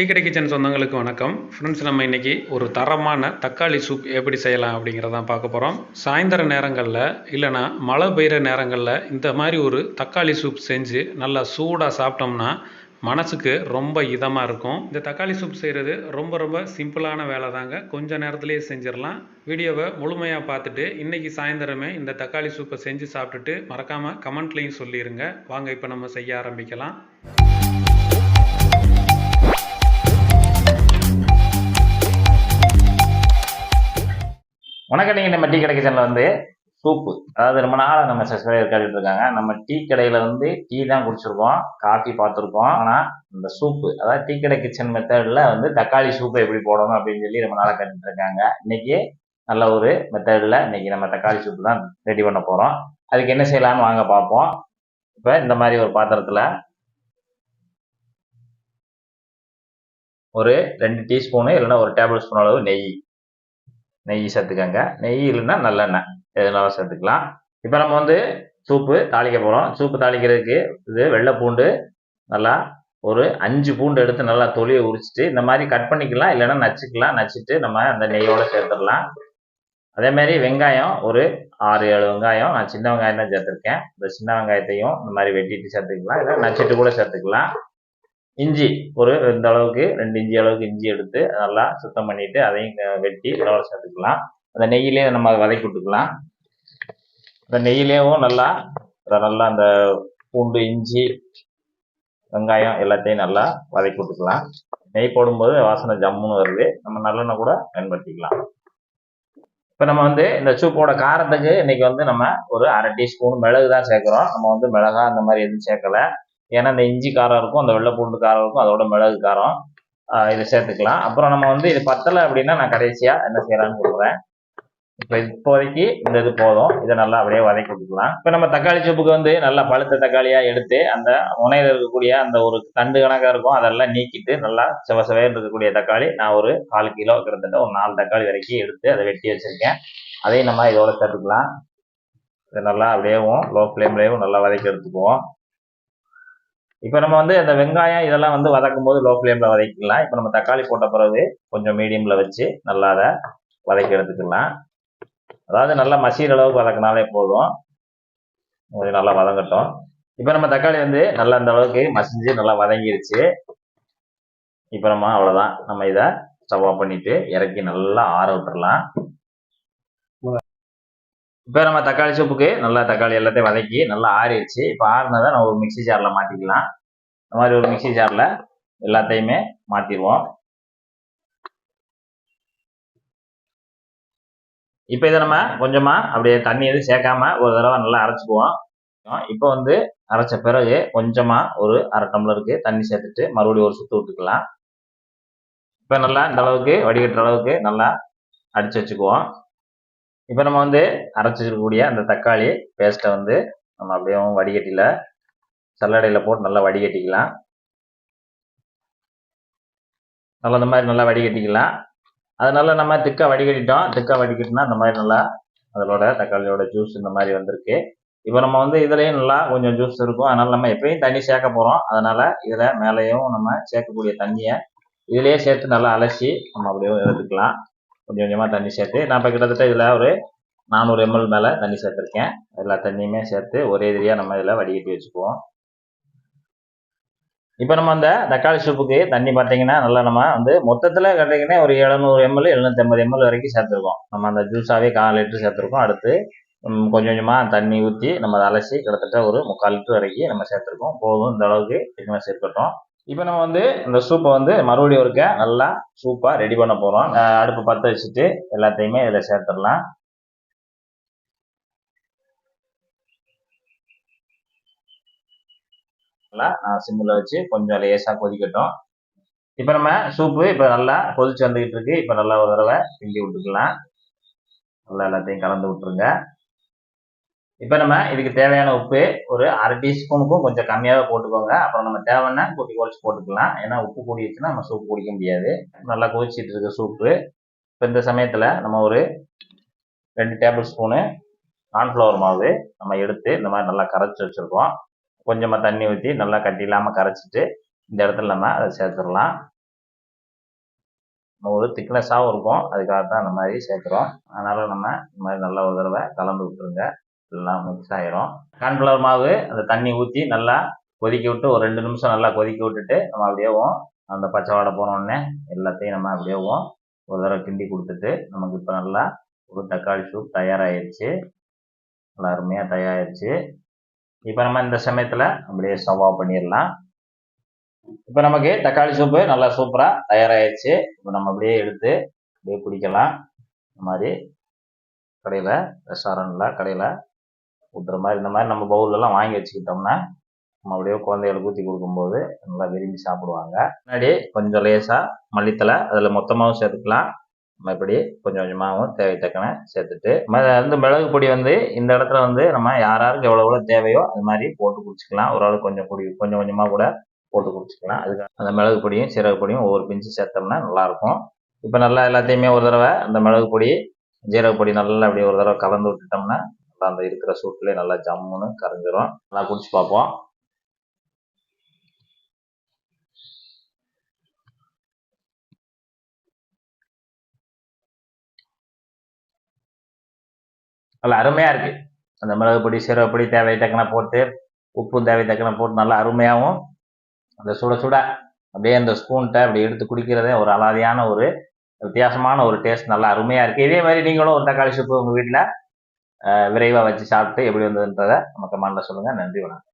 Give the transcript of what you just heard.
Tea கடை kitchen சொந்தங்களுக்கு வணக்கம். ஃப்ரெண்ட்ஸ் நம்ம இன்றைக்கி ஒரு தரமான தக்காளி சூப் எப்படி செய்யலாம் அப்படிங்கிறதான் பார்க்க போகிறோம் சாயந்தர நேரங்களில் இல்லைனா மழை பெய்கிற நேரங்களில் இந்த மாதிரி ஒரு தக்காளி சூப் செஞ்சு நல்லா சூடாக சாப்பிட்டோம்னா மனசுக்கு ரொம்ப இதமாக இருக்கும். இந்த தக்காளி சூப் செய்கிறது ரொம்ப ரொம்ப சிம்பிளான வேலை தாங்க. கொஞ்சம் நேரத்துலேயே செஞ்சிடலாம். வீடியோவை முழுமையாக பார்த்துட்டு இன்றைக்கி சாயந்தரமே இந்த தக்காளி சூப்பை செஞ்சு சாப்பிட்டுட்டு மறக்காமல் கமெண்ட்லேயும் சொல்லிடுங்க வாங்க இப்போ நம்ம செய்ய ஆரம்பிக்கலாம். வணக்கம் நீங்கள் நம்ம டீ கடை கிச்சனில் வந்து சூப்பு அதாவது ரொம்ப நாளாக நம்ம சப்ஸ்கிரைபர் கேட்டுட்டு இருக்காங்க. நம்ம டீ கடையில் வந்து டீ தான் குடிச்சிருக்கோம். காஃபி பார்த்துருக்கோம். ஆனால் இந்த சூப்பு அதாவது டீ கடை கிச்சன் மெத்தடில் வந்து தக்காளி சூப்பை எப்படி போடணும் அப்படின்னு சொல்லி ரொம்ப நாளாக கேட்டுட்டு இருக்காங்க. இன்னைக்கு நல்ல ஒரு மெத்தடில் இன்னைக்கு நம்ம தக்காளி சூப்பு தான் ரெடி பண்ண போகிறோம் அதுக்கு என்ன செய்யலாம்னு வாங்க பார்ப்போம். இப்போ இந்த மாதிரி ஒரு பாத்திரத்தில் ஒரு ரெண்டு டீஸ்பூனு இல்லைன்னா ஒரு டேபிள் ஸ்பூன் அளவு நெய். நெய் சேர்த்துக்கங்க. நெய் இல்லைன்னா நல்லெண்ணெய். எதுனாலும் சேர்த்துக்கலாம். இப்போ நம்ம வந்து சூப்பு தாளிக்க போகிறோம் சூப்பு தாளிக்கிறதுக்கு இது வெள்ளை பூண்டு நல்லா ஒரு அஞ்சு பூண்டு எடுத்து நல்லா தொலியை உரிச்சிட்டு இந்த மாதிரி கட் பண்ணிக்கலாம். இல்லைன்னா நச்சுக்கலாம். நச்சுட்டு நம்ம அந்த நெய்யோடு சேர்த்துடலாம். அதேமாதிரி வெங்காயம் ஒரு ஆறு ஏழு வெங்காயம். நான் சின்ன வெங்காயம் தான் சேர்த்துருக்கேன். இந்த சின்ன வெங்காயத்தையும் இந்த மாதிரி வெட்டிட்டு சேர்த்துக்கலாம். இல்லை நச்சுட்டு கூட சேர்த்துக்கலாம். இஞ்சி ஒரு இந்த அளவுக்கு ரெண்டு இஞ்சி அளவுக்கு இஞ்சி எடுத்து நல்லா சுத்தம் பண்ணிட்டு அதையும் வெட்டி இதோட சேர்த்துக்கலாம். அந்த நெய்யிலே நம்ம வதக்கி விட்டுக்கலாம். அந்த நெய்யிலேயும் நல்லா நல்லா அந்த பூண்டு இஞ்சி வெங்காயம் எல்லாத்தையும் நல்லா வதக்கி விட்டுக்கலாம். நெய் போடும்போது வாசனை ஜம்முன்னு வருது. நம்ம நல்லெண்ணெய் கூட பயன்படுத்திக்கலாம். இப்போ நம்ம வந்து இந்த சூப்போட காரத்துக்கு இன்னைக்கு வந்து நம்ம ஒரு அரை டீஸ்பூன் மிளகு தான் சேர்க்குறோம். நம்ம வந்து மிளகா அந்த மாதிரி எதுவும் சேர்க்கல. ஏன்னா இந்த இஞ்சி காரம் இருக்கும் அந்த வெள்ளை பூண்டு காரம் இருக்கும் அதோட மிளகு காரம் இதை சேர்த்துக்கலாம். அப்புறம் நம்ம வந்து இது பத்தலை அப்படின்னா நான் கடைசியாக என்ன செய்யலான்னு சொல்கிறேன் இப்போ இப்போதைக்கு இந்த இது போதும். இதை நல்லா அப்படியே வதக்கி விட்டுக்கலாம். இப்போ நம்ம தக்காளி சூப்புக்கு வந்து நல்லா பழுத்த தக்காளியாக எடுத்து அந்த முனையில் இருக்கக்கூடிய அந்த ஒரு தண்டு கணக்காக இருக்கும் அதெல்லாம் நீக்கிட்டு நல்லா செவ செவையில் இருக்கக்கூடிய தக்காளி நான் ஒரு கால் கிலோ கிட்டத்தட்ட ஒரு நாலு தக்காளி வரைக்கும் எடுத்து அதை வெட்டி வச்சுருக்கேன். அதையும் நம்ம இதோட சேர்த்துக்கலாம். இதை நல்லா அப்படியேவும் லோ ஃப்ளேம்லேயும் நல்லா வதக்கி எடுத்துக்குவோம். இப்போ நம்ம வந்து அந்த வெங்காயம் இதெல்லாம் வந்து வதக்கும் போது லோ ஃப்ளேமில் வதக்கிக்கலாம் இப்போ நம்ம தக்காளி போட்ட பிறகு கொஞ்சம் மீடியமில் வச்சு நல்லா அதை வதக்கி எடுத்துக்கலாம் அதாவது நல்லா மசிகிற அளவுக்கு வதக்கினாலே போதும். கொஞ்சம் நல்லா வதங்கட்டும். இப்போ நம்ம தக்காளி வந்து நல்லா அந்த அளவுக்கு மசிஞ்சு நல்லா வதங்கிருச்சு. இப்போ நம்ம அவ்வளோதான் நம்ம இதை ஸ்டவ் ஆஃப் பண்ணிவிட்டு இறக்கி நல்லா ஆற விட்டுறலாம். இப்போ நம்ம தக்காளி சூப்புக்கு நல்லா தக்காளி எல்லாத்தையும் வதக்கி நல்லா ஆறிடுச்சு. இப்போ ஆறுனதை நம்ம ஒரு மிக்ஸி ஜாரில் மாற்றிக்கலாம் இந்த மாதிரி ஒரு மிக்ஸி ஜாரில் எல்லாத்தையுமே மாற்றிடுவோம் இப்போ இதை நம்ம கொஞ்சமாக அப்படியே தண்ணி எதுவும் சேர்க்காம ஒரு தடவை நல்லா அரைச்சிக்குவோம். இப்போ வந்து அரைச்ச பிறகு கொஞ்சமாக ஒரு அரை டம்ளருக்கு தண்ணி சேர்த்துட்டு மறுபடியும் ஒரு சுற்று விட்டுக்கலாம். இப்போ நல்லா இந்த அளவுக்கு வடிகட்டுற அளவுக்கு நல்லா அடிச்சு வச்சுக்குவோம். இப்போ நம்ம வந்து அரைச்சிருக்கக்கூடிய அந்த தக்காளி பேஸ்ட்டை வந்து நம்ம அப்படியே வடிகட்டியில் சல்லடையில் போட்டு நல்லா வடிகட்டிக்கலாம். நல்லா இந்த மாதிரி நல்லா வடிகட்டிக்கலாம். அதனால நம்ம திக்கா வடிகட்டிட்டோம். திக்கா வடிகட்டினா இந்த மாதிரி நல்லா அதோட தக்காளியோட ஜூஸ் இந்த மாதிரி வந்திருக்கு. இப்போ நம்ம வந்து இதுலேயும் நல்லா கொஞ்சம் ஜூஸ் இருக்கும். அதனால் நம்ம எப்பயும் தண்ணி சேர்க்க போகிறோம் அதனால் இதில் மேலேயும் நம்ம சேர்க்கக்கூடிய தண்ணியை இதுலேயே சேர்த்து நல்லா அலசி நம்ம அப்படியே எடுத்துக்கலாம். கொஞ்சம் கொஞ்சமாக தண்ணி சேர்த்து நான் இப்போ கிட்டத்தட்ட இதில் ஒரு நானூறு எம்எல் மேலே தண்ணி சேர்த்துருக்கேன். எல்லா தண்ணியுமே சேர்த்து ஒரே இதிரியாக நம்ம இதில் வடிகட்டி வச்சுக்குவோம். இப்போ நம்ம அந்த தக்காளி சூப்புக்கு தண்ணி பார்த்தீங்கன்னா நல்லா நம்ம வந்து மொத்தத்தில் கேட்டிங்கன்னா ஒரு எழுநூறு எம்எல் எழுநூற்றம்பது எம்எல் வரைக்கும் சேர்த்துருக்கோம். நம்ம அந்த ஜூஸாகவே கால் லிட்டர் சேர்த்துருக்கோம். அடுத்து கொஞ்சம் கொஞ்சமாக தண்ணி ஊற்றி நம்ம அதை அலசி கிட்டத்தட்ட ஒரு முக்கால் லிட்டர் வரைக்கும் நம்ம சேர்த்துருக்கோம். போதும் இந்த அளவுக்கு திக்னஸ் இருக்கட்டும் இப்போ நம்ம வந்து இந்த சூப்பை வந்து மறுபடியும் இருக்க நல்லா சூப்பாக ரெடி பண்ண போகிறோம் அடுப்பு பற்ற வச்சுட்டு எல்லாத்தையுமே இதில் சேர்த்துடலாம். நல்லா சிம்மில் வச்சு கொஞ்சம் லேசாக கொதிக்கட்டும். இப்போ நம்ம சூப்பு இப்போ நல்லா கொதிச்சு வந்துக்கிட்டு இருக்கு. இப்போ நல்லா ஒரு தடவை கிண்டி விட்டுக்கலாம். நல்லா எல்லாத்தையும் கலந்து விட்டுருங்க. இப்போ நம்ம இதுக்கு தேவையான உப்பு ஒரு அரை டீஸ்பூனுக்கும் கொஞ்சம் கம்மியாகவே போட்டுக்கோங்க. அப்புறம் நம்ம தேவைன்னா கூட்டி குறைச்சி போட்டுக்கலாம். ஏன்னா உப்பு கூடிடுச்சுன்னா நம்ம சூப் குடிக்க முடியாது. நல்லா கொதிச்சிட்டு இருக்க சூப்பு. இப்போ இந்த சமயத்தில் நம்ம ஒரு ரெண்டு டேபிள் ஸ்பூனு கார்ன்ஃப்ளவர் மாவு நம்ம எடுத்து இந்த மாதிரி நல்லா கரைச்சி வச்சுருக்கோம். கொஞ்சமாக தண்ணி ஊற்றி நல்லா கட்டி இல்லாமல் கரைச்சிட்டு இந்த இடத்துல நம்ம அதை சேர்த்துடலாம். ஒரு திக்னஸாகவும் இருக்கும். அதுக்காக தான் இந்த மாதிரி சேர்க்குறோம். அதனால் நம்ம இந்த மாதிரி நல்லா ஒரு தடவை கலந்து விட்டுருங்க. எல்லாம் மிக்ஸ் ஆயிரும். கார்ன்ஃப்ளவர் மாவு அந்த தண்ணி ஊற்றி நல்லா கொதிக்க விட்டு ஒரு ரெண்டு நிமிஷம் நல்லா கொதிக்க விட்டுட்டு நம்ம அப்படியேவும் அந்த பச்சை வாடை போனோடனே எல்லாத்தையும் நம்ம அப்படியேவும் ஒரு தடவை கிண்டி கொடுத்துட்டு நமக்கு இப்போ நல்லா ஒரு தக்காளி சூப் தயாராகிடுச்சு நல்லா அருமையாக தயாராகிடுச்சு இப்போ நம்ம இந்த சமயத்தில் அப்படியே ஸ்டவ் ஆஃப் பண்ணிடலாம். இப்போ நமக்கு தக்காளி சூப்பு நல்லா சூப்பராக தயாராகிடுச்சு இப்போ நம்ம அப்படியே எடுத்து அப்படியே குடிக்கலாம். இந்த மாதிரி கடையில் ரெஸ்டாரண்ட்டில் கடையில் ஊற்றுற மாதிரி இந்த மாதிரி நம்ம பவுலெல்லாம் வாங்கி வச்சுக்கிட்டோம்னா நம்ம அப்படியே குழந்தைகளுக்கு ஊற்றி கொடுக்கும்போது நல்லா விரும்பி சாப்பிடுவாங்க. முன்னாடி கொஞ்சம் லேசாக மல்லித்தலை அதில் மொத்தமாகவும் சேர்த்துக்கலாம். நம்ம இப்படி கொஞ்சம் கொஞ்சமாகவும் தேவை தக்கன சேர்த்துட்டு ம- வந்து மிளகு பொடி வந்து இந்த இடத்துல வந்து நம்ம யார் எவ்வளோ எவ்வளோ தேவையோ அது மாதிரி போட்டு குடிச்சிக்கலாம். ஒரு ஆள் கொஞ்சம் பொடி கொஞ்சம் கொஞ்சமாக கூட போட்டு குடிச்சிக்கலாம். அதுக்கு அந்த மிளகு பொடியும் சீரக பொடியும் ஒவ்வொரு பிஞ்சு சேர்த்தோம்னா நல்லாயிருக்கும் இப்போ நல்லா எல்லாத்தையுமே ஒரு தடவை அந்த மிளகு பொடி ஜீரக பொடி நல்லா அப்படியே ஒரு தடவை கலந்து விட்டுட்டோம்னா அந்த இருக்கிற சூட்லேயே நல்லா ஜம்முன்னு கரைஞ்சிரும். நல்லா குடிச்சு பார்ப்போம். நல்லா அருமையாக இருக்குது அந்த மிளகு பொடி சீரக பொடி தேவை தக்கன போட்டு உப்பு தேவை தக்கன போட்டு நல்லா அருமையாகவும் அந்த சுட சுட அப்படியே அந்த ஸ்பூன்கிட்ட அப்படி எடுத்து குடிக்கிறதே ஒரு அலாதியான ஒரு வித்தியாசமான ஒரு டேஸ்ட் நல்லா அருமையாக இருக்குது இதே மாதிரி நீங்களும் ஒரு தக்காளி சூப்பு உங்கள் வீட்டில் விரைவாக வச்சு சாப்பிட்டு எப்படி வந்ததுன்றதை நம்ம கமெண்ட்டில் சொல்லுங்கள் நன்றி வணக்கம்.